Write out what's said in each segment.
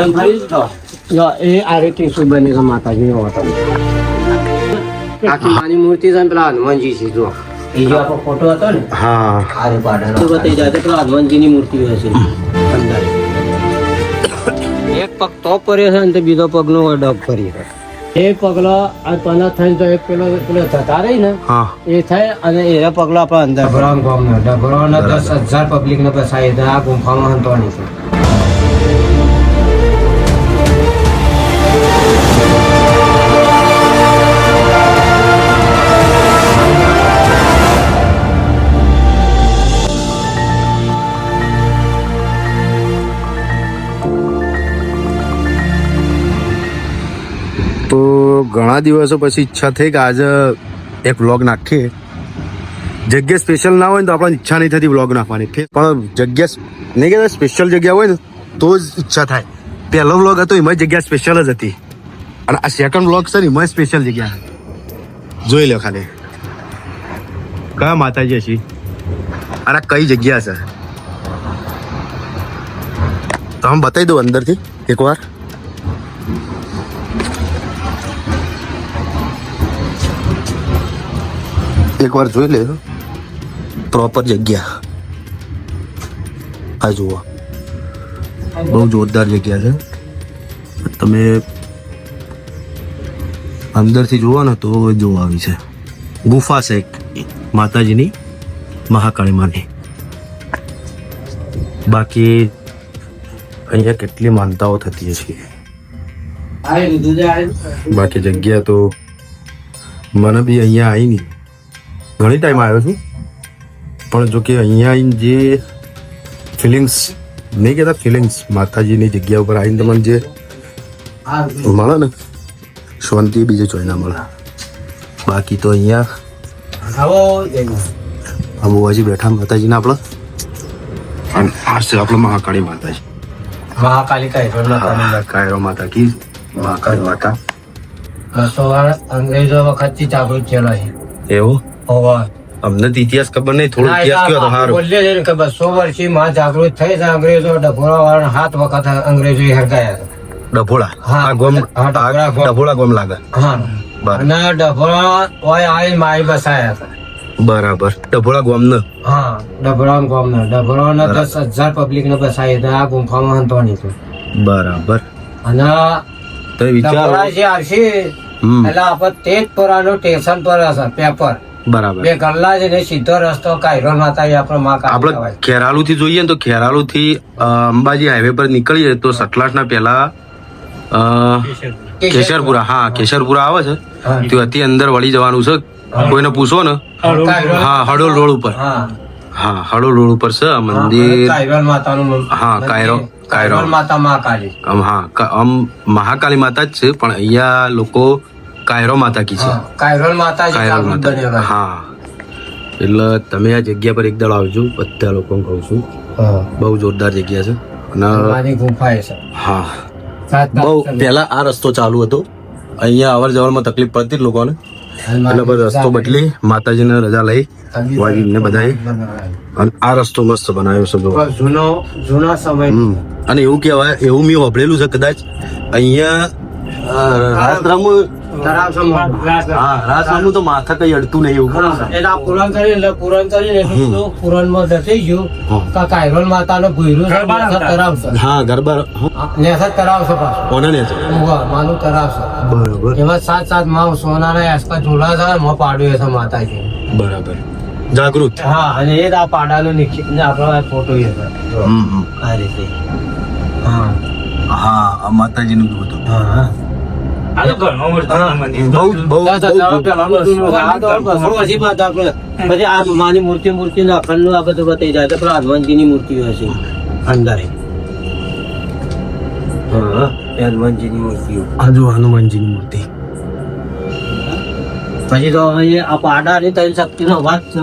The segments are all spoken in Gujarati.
એમ ફરી તો. જો એ આ રીતે શું બની છે માતાજીની હોટલ આખી માની મૂર્તિ છે ને પેલા હનુમાનજી છે જો એ જો આપણો ફોટો હતો ને હા. આરે પાડાનો તો બતાવી જાય પેલા હનુમાનજીની મૂર્તિ હોય છે. અંદર. એક પગ તો પર્યો છે ને બીજો પગનો ડગ ફરી છે એ પગલો આ પના થઈને તો એક પેલો પેલો થતા રહી ને એ થાય અને એ પગલા આપણા અંદર ડભરાન ગામનો. ડભરાના દસ હજાર પબ્લિક ને બસાય આ ગુંફામાં હંતવાની છે. તો ઘણા દિવસો પછી ઈચ્છા થઈ કે આજે એક વ્લોગ નાખીએ. જગ્યા સ્પેશિયલ ના હોય ને તો આપણને ઈચ્છા નહીં થતી વ્લોગ નાખવાની પણ જગ્યા નહીં કહેતા સ્પેશિયલ જગ્યા હોય ને તો જ ઈચ્છા થાય. પહેલો વ્લોગ હતો એમાં જગ્યા સ્પેશિયલ જ હતી. અને આ સેકન્ડ વ્લોગ છે ને એમાં સ્પેશિયલ જગ્યા જોઈ લો ખાલી. કયા માતાજી છે અને કઈ જગ્યા છે? તમે બતાવી દો અંદરથી, એકવાર. એકવાર જોઈ લે. પ્રોપર જગ્યા. આ જુઓ. બહુ જોરદાર જગ્યા છે. તમે અંદરથી જુઓ ને તો જોવા આવી છે. ગુફા છે એક. માતાજીની મહાકાળી માની. બાકી અહીંયા કેટલી માનતાઓ થતી છે બાકી જગ્યા તો મને બી અહીંયા આવી નહીં. ઘણી ટાઈમ આવ્યો છું. પણ જો કે અહીંયા આવીને જે ફિલિંગ્સ નહીં કહેતા ફિલિંગ્સ માતાજીની જગ્યા ઉપર આવીને તમને જે આ મળે ને શાંતિ બીજે જોઈ ના મળે. બાકી તો અહીંયા અંબુવાજી બેઠા માતાજીને આપણે. અને આ છે આપણે મહાકાળી માતાજી. મહાકાળી. કાયરો માતા કી મહાકાળી માતા. અંગ્રેજો વખતથી જાગૃત થયેલા છે. એવો. અમને ઇતિહાસ ખબર નહીં થોડો ઇતિહાસ કયો તો આપણે સારું. છે કે બસો વર્ષથી માં જાગૃત થઈ છે અંગ્રેજો ડભોળા વાળા હાથ વખત અંગ્રેજો હરગાયા. ડભોળા? હા, આ ગોમ ડભોળા ગોમ. લાગે. હા. અને ડભોળા ઓય આઈ માઈ બસાયા હતા. બરાબર. ડભોળા ગોમ ને હા ડભોળા ગોમ ને ડભોળા ને દસ હજાર પબ્લિક ને બસાયા હતા. આ ગુંફામાં હંતવાની છે બરાબર. અને તો વિચાર. છે જે એટલે આપણે તે જ તેજપુરાનું સ્ટેશન પર હશે પેપર. બરાબર. બે ગલ્લા છે ને સીધો રસ્તો કાયરો માતા આપણો માં આપણે ખેરાલુ થી જોઈએ ને તો ખેરાલુ થી અંબાજી હાઈવે પર નીકળીએ તો સટલાસ ના પહેલા કેશરપુરા હા કેશરપુરા આવે છે. ત્યાંથી અંદર વળી જવાનું છે. કોઈને પૂછો ને. હા હડોલ રોડ ઉપર. હા. હા હડોલ રોડ ઉપર છે આ મંદિર. કાયરોલ માતાનું હા, કાયરો- કાયરો. માતા મહાકાલી હા આમ મહાકાલી માતા જ છે પણ અહીંયા લોકો કાયરો માતા કી છે. કાયરોલ માતાજી કાયરો જાગૃત બનેલા હા. એટલે તમે આ જગ્યા પર એકદમ આવજો બધા લોકોને કહું છું. બહુ જોરદાર જગ્યા છે. અને ગુફા છે. હા. બહુ પહેલા આ રસ્તો ચાલુ હતો. અહીંયા અવર જવરમાં તકલીફ પડતી લોકોને. એટલે પછી રસ્તો બદલી માતાજીને રજા લઈ વાજીને બધાએ. અને આ રસ્તો મસ્ત બનાવ્યો છે જૂનો જૂના સમય. અને એવું કહેવાય એવું મેં વાપરેલું છે કદાચ. અહીંયા રાત રાસ રમવું તળાવ સમા. હા રાસ રમવું તો માથા કઈ અડતું નહીં એવું એટલે આ પૂરણ કરીને એટલે પૂરણ કરીને એટલું પૂરણમાં દસી ગયું. કાયરોલ હા ગરબા પાછું. કોને ને માનું તળાવ બરાબર. એમાં સાત સાતમાં સોનાના આસપાસ ઝોલા પાડ્યું છે માતાજી. બરાબર. જાગૃત. હા અને એ જ આ પાડાનો નિશ્ચિત ને આપણો ફોટો છે. હમ, હમ. આ રીતે. હા. હા માતાજી માતાજીનું જ હા હા. પછી આ માની મૂર્તિ મૂર્તિ ના અખંડનું આ બધું બતાવી જાય તો પેલા હનુમાનજીની મૂર્તિઓ હશે અંદર. હા ની મૂર્તિઓ આ જો હનુમાનજીની મૂર્તિ. પછી તો એ આ પાડાની શક્તિ શક્તિનો વાત છે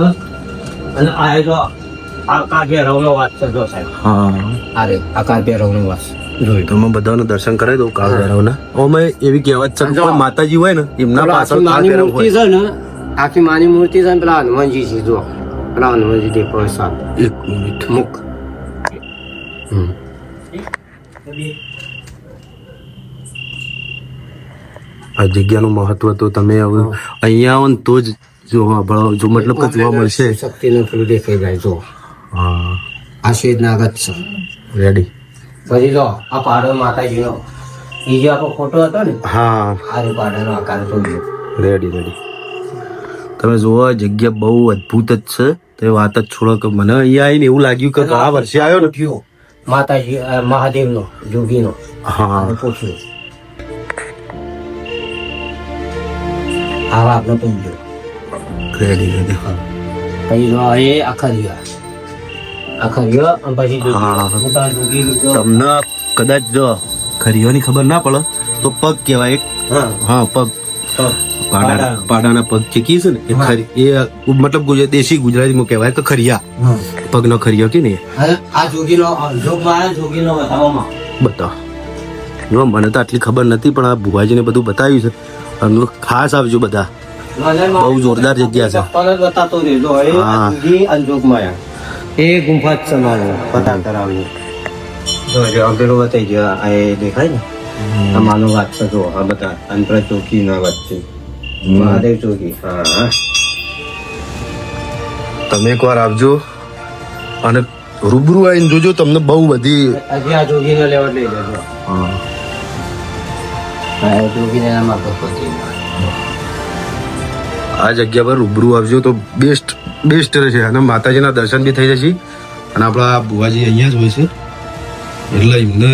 અને આ જો આકાર ભૈરવનો વાત છે જો સાહેબ. હા. અરે આકાશ ભેરવ નો વાત જોઈ તમે બધાને દર્શન કરાવી દઉં કાળ ભૈરવના અમે એવી કહેવત છે કે માતાજી હોય ને એમના પાછળ ભૈરવ મૂર્તિ છે ને આખી માની મૂર્તિ છે ને પેલા હનુમાનજી છે જો પેલા હનુમાનજી દેખો સાહેબ એક મિનિટ મુક. આ જગ્યાનું મહત્વ તો તમે હવે અહીંયા આવો ને તો જ જોવા ભળ- જો મતલબ કે જોવા મળશે. શક્તિનું પેલું દેખાઈ જાય જો હા. આ શેડ નાગત છે. રેડી પછી જો આ પાડો માતાજીનો એ જે આપણો ફોટો હતો ને હા. આરે પાડાનો આકાર જોયો. રેડી રેડી તમે જુઓ જગ્યા બહુ અદ્ભુત જ છે. તે વાત જ છોડો કે મને અહીંયા આવીને એવું લાગ્યું કે આ વર્ષે આવ્યો ને. થયો માતાજી મહાદેવનો જોગીનો. હા. પૂછ્યું. આવા આપણે પૂછજો રેડી રેડી પછી જો એ આખા આખરિયા તમને કદાચ જો ખરીઓની ખબર ના પડે તો પગ કેવાય એક. હા. પગ. તો પાડા પાડા. પાડાના પગ છે કી છે ને એ ખરી એ મતલબ ગુજરાત દેશી ગુજરાતીમાં કહેવાય કે ખરિયા. પગનો ખરિયો કે ને અને આ જોગીનો અ, જોગીનો બતાવવામાં. બતાવો. જો મને તો આટલી ખબર નથી પણ આ ભુવાજીને બધું બતાવ્યું છે. અને ખાસ આવજો બધા. બહુ જોરદાર જગ્યા છે. બતાતો રહેજો હા. જોગી માયા. એ ગુંફા જ મારો પતા કરાવ્યું જો જે અંધેરો બતાવી ગયો આ એ દેખાય ને આ વાત કરો જો આ બધા અંતર ચોકી ના વાત છે. મહાદેવ ચોકી. હા. હા તમે એકવાર આવજો અને રૂબરૂ આવીને જોજો તમને બહુ બધી હજી આ જોગીને લેવા લઈ લેજો. હા. એ જોગીને નામાં ભગવતી આ જગ્યા પર રૂબરૂ આવજો તો બેસ્ટ બેસ્ટ રહેશે અને માતાજીના દર્શન બી થઈ જશે. અને આપણા બુવાજી અહીંયા જ હોય છે. એટલે એમને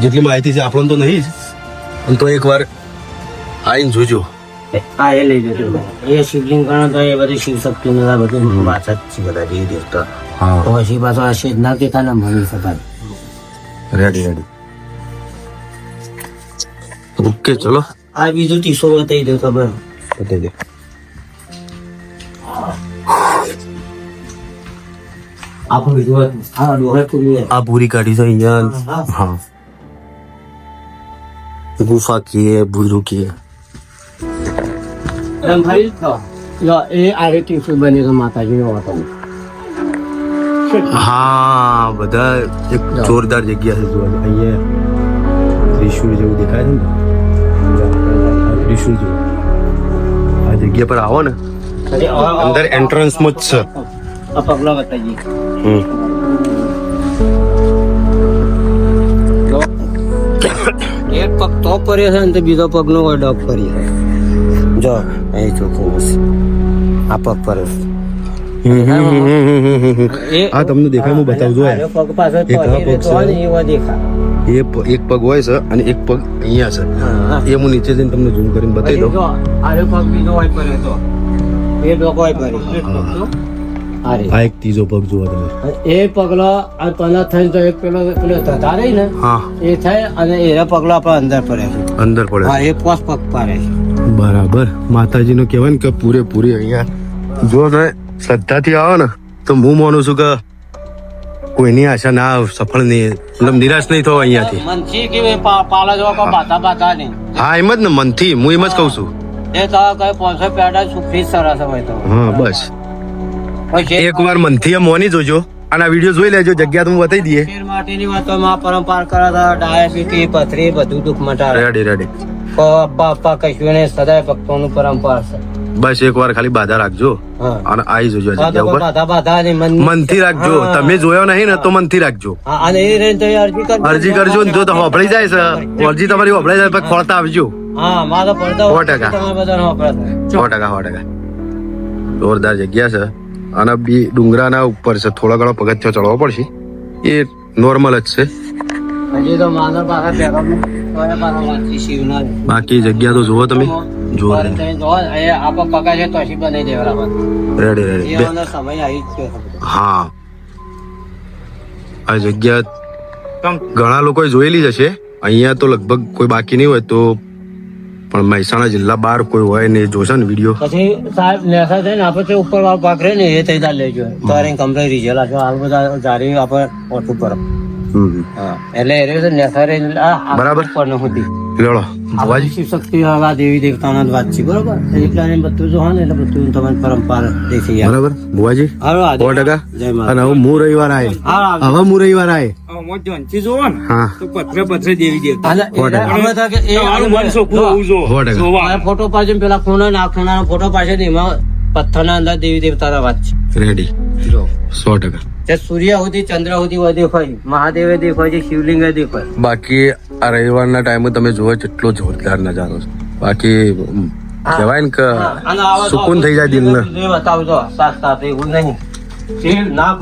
જેટલી માહિતી છે આપણને તો નહીં જ. પણ તો એકવાર આવીને જોજો. હા એ લઈ જજો. એ શિવલિંગ ગણો તો એ બધી શિવ શક્તિ નું બધું વાત જ છે બધા દેવી દેવતા. તો પછી પાછો આ શેજ ના દેખા ને મળી શકાય રેડી રેડી ઓકે ચલો. આ બીજું ટીસો બતાવી દો ખબર બતાવી દે. આ પૂરી કાઢી છે અહીંયા હા ગુફા કીએ ભૂરું કીએ એમ ફરી તો જો એ આ ટીસો બની તો માતાજીનો હતો હા બધા એક જોરદાર જગ્યા છે જોવા અહીંયા ત્રિશુલ જેવું દેખાય છે ને ત્રિશુલ જેવું આ જગ્યા પર આવો ને અંદર એન્ટ્રન્સમાં જ છે આ પગલા બતાવીએ એક પગ તો પડ્યો છે ને બીજો પગ નો ડગ પડ્યો જો અહીં ચોખ્ખું. આ પગ. એ આ તમને દેખાય હું બતાવજો આ એક પગ એ હોય છે અને એક પગ અહીંયા છે એ હું નીચે જઈને તમને ઝૂમ કરીને બતાવી દઉં આરે પગ બીજો હોય પડ્યો તો એ ડોકો હોય આરે. આ એક ત્રીજો પગ જોવા તમે. એ પગલો આ પના થઈને તો એક પેલો પેલો ધતા રહી ને હા. એ થાય અને એ પગલો આપણે અંદર પડે અંદર પડે હા એ પોસ પગ પાડે બરાબર. માતાજીનું કહેવાય ને કે પૂરેપૂરી અહીંયા. જો તમે શ્રદ્ધાથી આવો ને તો હું માનું છું કે કોઈની આશા ના સફળ નહીં મતલબ નિરાશ નહીં થવો અહીંયાથી. મનથી કે પાલા જવા કો બાતા બાતા નહીં. હા એમ જ ને મનથી. હું એમ જ કહું છું. એ તો કઈ પોસો પેડા સુખી સરસ હોય તો. હા બસ. પછી એક વાર મનથી મોની જોજો. અને આ વીડિયો જોઈ લેજો જગ્યા તો હું બતાવી દઈએ. શેર માટેની વાતોમાં પરંપરા કરાતા ડાયાબિટી પથરી બધું દુખ મટાડે. રેડી રેડી અપ્પા અપ્પા કશું ને સદાય ભક્તોનું પરંપરા છે. બસ એક વાર ખાલી બાધા રાખજો. અને આવી જોજો મનથી રાખજો. તમે જોયો નહીં ને તો મનથી રાખજો. અરજી કરજો. ને જો તો હોભળી જાય છે. અરજી તમારી હોભળાઈ જાય પછી ખોળતા આવજો. હા મારો પડદો સો ટકા. સો ટકા સો ટકા. જોરદાર જગ્યા છે. અને બી ડુંગરાના ઉપર છે થોડા ઘણો પગથિયો ચડવો પડશે. એ નોર્મલ જ છે. બાકી જગ્યા તો જુઓ તમે. જુઓ. Ready ready. હા. આ જગ્યા ઘણા લોકોએ જોયેલી જ હશે. અહીંયા તો લગભગ કોઈ બાકી નહીં હોય તો પણ મહેસાણા જિલ્લા બહાર કોઈ હોય ને જોશે ને વીડિયો પછી સાહેબ નેસા થઈને આપણે તે ઉપર વાળો પાક રહે ને એ થઈ જાય લેજો. તારે એને કમ્પ્લેટ છો. હાલ બધા જારી આપણે ઓછું પર એટલે એ રહ્યું છે નેસા રહીને આ- આ બરાબર. પણ ન હતી. લેડો ભુવાજી શિવ શક્તિ આવા દેવી દેવતાના વાત છે બરોબર? એટલે એને બધું જો ને એટલે બધું તમને પરંપરા દેખી બરાબર બુવાજી આજે સો ટકા. અને હવે હું રવિવાર આય હા હવે હું રવિવાર આય. આમાં જોનથી જોવો ને તો પથરે પથરે દેવી ફોટો પાછો પેલા ખૂણા ના ખૂણાનો ફોટો પાછો એમાં એમાં પથ્થરના અંદર દેવી દેવતા વાત છે. રેડી સો ટકા. સૂર્ય સુધી ચંદ્ર સુધી હોય દેખાય મહાદેવે દેખાય છે શિવલિંગે દેખાય. બાકી આ રવિવારના ટાઈમે તમે જોવો કેટલો જોરદાર નજારો છે. બાકી કહેવાય ને કે સુકૂન થઈ જાય દિલને. બતાવજો સાત સાત એવું નહીં. શેર ના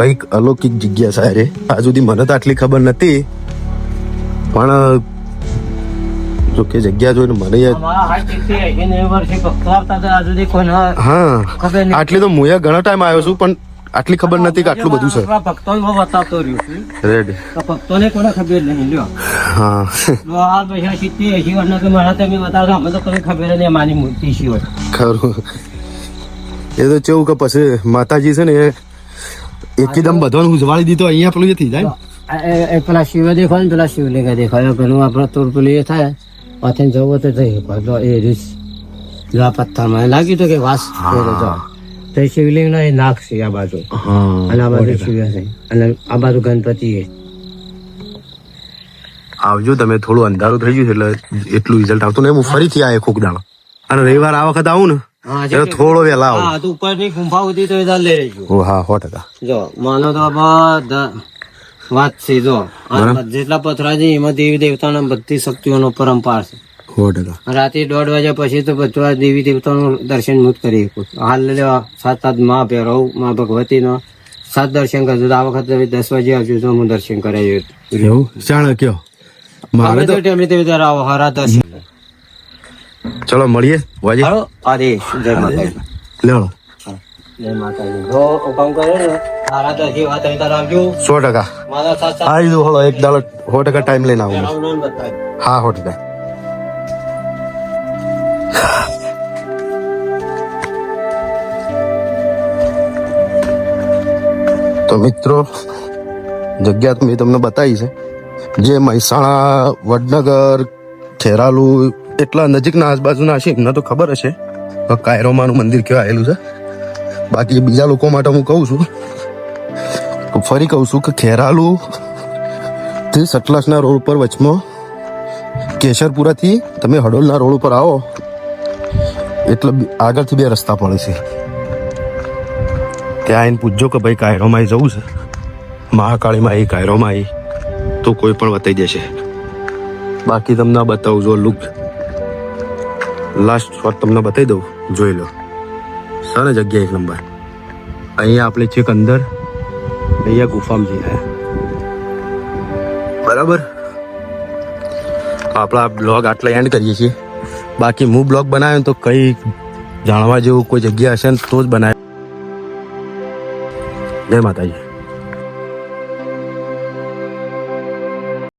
કંઈક અલૌકિક જગ્યા છે રે આ સુધી મને તો આટલી ખબર નથી. પણ જો કે જગ્યા જોઈને મને હા આટલી તો હું ઘણો ટાઈમ આવ્યો છું પણ આટલી ખબર નથી કે આટલું બધું છે ભક્તો બતાવતો રહ્યો છું. રેડી ભક્તોને કોને ખબર નહીં લ્યો. હા. આ પૈસા સિત્તેર, એંશી વર્ષના તો મારા તમે બતાવશો, અમે તો કોઈ ખબર નહીં માની મૂર્તિ શી ખરું. એ તો કેવું કે પછી માતાજી છે ને એ એકદમ બધાને ઉજવાળી દીધો અહીંયા પેલું એ થઈ જાય એ- એ પેલા શિવ દેખાય ને પેલા શિવલિંગ દેખાય. પેલું આપણે તોર પેલું એ થાય પાછળ જવું તો જઈ તો એ રીસ જો આ પથ્થરમાં. લાગ્યું તો કે વાસ જો. તો શિવલિંગ ના એ નાક છે આ બાજુ. અને આ બાજુ શિવ છે. અને આ બાજુ ગણપતિ છે આવજો તમે થોડું અંધારું થઈ ગયું એટલે એટલું રિઝલ્ટ આવતું નહીં. હું ફરીથી આ એક દાડો અને રવિવાર આ વખત આવું ને થોડો આવું. હા તો ઉપરની ગુંફા સુધી તો એ લઈ લેજો. હા સો ટકા. જો માનો તો બધા વાત છે જો. જેટલા પથરા છે એમાં દેવી દેવતાના બધી શક્તિઓનો પરંપાર છે. રાતે દોઢ વાગ્યા પછી તો બધું દેવી દેવતાનું દર્શન મુત કરી શકું હાલ લેવા સાત સાત મા ભૈરવ મા ભગવતીનો સાત દર્શન કરજો. તો આ વખત તમે દસ વાગે આવજો તો હું દર્શન કરાવી એવું? જાણ કયો? મારે તો તો ત્યારે આવો હરા દર્શન. ચલો મળીએ વાજે. અરે જય માતાજી. લેવડો જય માતાજી. જો હુકમ કર્યો ને હારા દર્શન વાત અહીં આવજો. સો ટકા. મારા આવી દો હળો એક દાડો સો ટકા ટાઈમ લઈને આવું. હા સો ટકા. તો મિત્રો જગ્યા મેં તમને બતાવી છે. જે મહેસાણા વડનગર ખેરાલુ એટલા નજીકના આજુબાજુના હશે, એમને તો ખબર હશે. તો કાયરોમાનું મંદિર કેવા આવેલું છે. બાકી બીજા લોકો માટે હું કહું છું ફરી કહું છું કે ખેરાલુ થી સટલાસના રોડ ઉપર વચમાં કેશરપુરાથી તમે હડોલના રોડ ઉપર આવો, એટલે આગળથી બે રસ્તા પડે છે. ત્યાં આવીને પૂછજો કે ભાઈ કાયરોમાં જવું છે? મહાકાળીમાં એ કાયરોમાં એ તો કોઈ પણ બતાવી દેશે. બાકી તમને આ બતાવું જો લુક લાસ્ટ શોટ તમને બતાવી દઉં. જોઈ લો. સારા જગ્યા એક નંબર. અહીંયા આપણે છેક અંદર અહીંયા ગુફામાં જઈ રહ્યા બરાબર? આપણા બ્લોગ આટલા એન્ડ કરીએ છીએ. બાકી હું બ્લોગ બનાવ્યો તો કંઈ જાણવા જેવું કોઈ જગ્યા હશે ને તો જ બનાવ્યો. જય માતાજી.